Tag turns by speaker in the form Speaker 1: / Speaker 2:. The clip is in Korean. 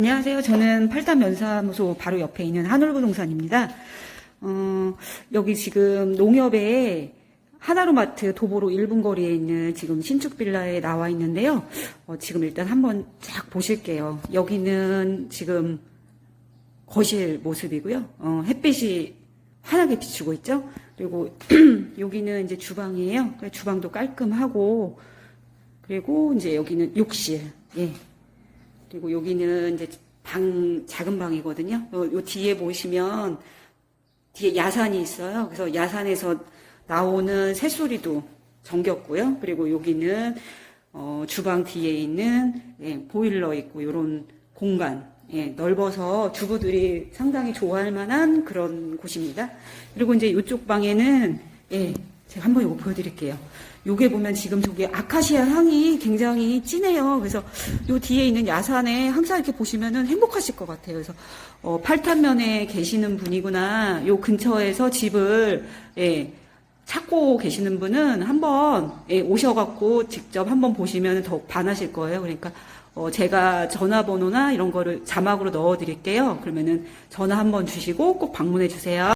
Speaker 1: 안녕하세요. 저는 팔단 면사무소 바로 옆에 있는 한올부동산입니다. 어, 여기 지금 농협에 하나로마트 도보로 1분 거리에 있는 지금 신축 빌라에 나와 있는데요. 어, 지금 일단 한번 쫙 보실게요. 여기는 지금 거실 모습이고요. 어, 햇빛이 환하게 비추고 있죠. 그리고 여기는 이제 주방이에요. 주방도 깔끔하고 그리고 이제 여기는 욕실. 예. 그리고 여기는 이제 방 작은 방이거든요. 요, 요 뒤에 보시면 뒤에 야산이 있어요. 그래서 야산에서 나오는 새소리도 정겹고요. 그리고 여기는 어, 주방 뒤에 있는 예, 보일러 있고 이런 공간 예, 넓어서 주부들이 상당히 좋아할 만한 그런 곳입니다. 그리고 이제 이쪽 방에는 예, 제가 한번 이거 보여드릴게요. 요게 보면 지금 저기 아카시아 향이 굉장히 진해요. 그래서 요 뒤에 있는 야산에 항상 이렇게 보시면은 행복하실 것 같아요. 그래서 어, 팔탄면에 계시는 분이구나. 요 근처에서 집을 예, 찾고 계시는 분은 한번 예, 오셔갖고 직접 한번 보시면 더욱 반하실 거예요. 그러니까 어, 제가 전화번호나 이런 거를 자막으로 넣어드릴게요. 그러면은 전화 한번 주시고 꼭 방문해 주세요.